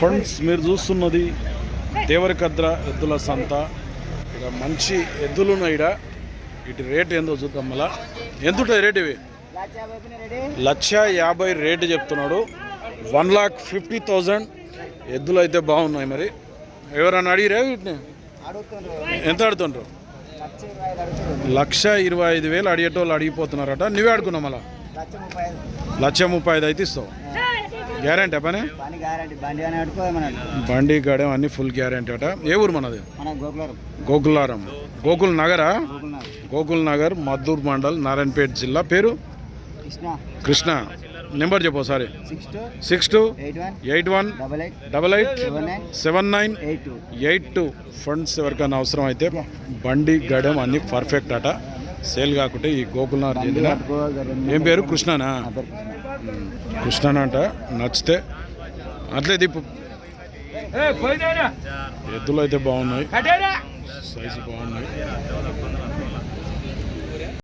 Friends మీరు చూస్తున్నది దేవరకద్ర ఎద్దుల సంత. ఇక్కడ మంచి ఎద్దులు ఉన్నాయి ఈడ. ఇటు రేట్ ఏందో చూద్దాం మళ్ళా. ఎంత ఉంటుంది రేట్ ఇవి? లక్ష యాభై రేటు చెప్తున్నాడు. వన్ లాక్ ఫిఫ్టీ థౌజండ్ ఎద్దులు అయితే బాగున్నాయి మరి. ఎవరన్నా అడిగిరే వీటిని? ఎంత ఆడుతుండ్రు లక్ష ఇరవై ఐదు వేలు అడిగేటోళ్ళు అడిగిపోతున్నారట. నువ్వే అడుగున్నావు మళ్ళా? లక్ష ముప్పై ఐదు అయితే ఇస్తావు. గ్యారంటీ పని? బండి గడం అన్ని ఫుల్ గ్యారంటీ అట. ఏ ఊరు మనది? మన గోకులారం. గోకుల్ నగరా? గోకుల్ నగర్ మద్దూర్ మండల్ నారాయణపేట జిల్లా. పేరు? కృష్ణ. నెంబర్ చెప్పు ఒకసారి. Six two eight one double eight seven nine eight two. Funds ఎవరికైనా అవసరం అయితే బండి గడం అన్ని పర్ఫెక్ట్ అట. సేల్ కాకుంటే ఈ గోకుల్నార్ చెందిన ఏం పేరు? కృష్ణనా? కృష్ణ అంట నచ్చితే. అట్లే దీపు ఎద్దులు అయితే బాగున్నాయి. సైజు బాగున్నాయి.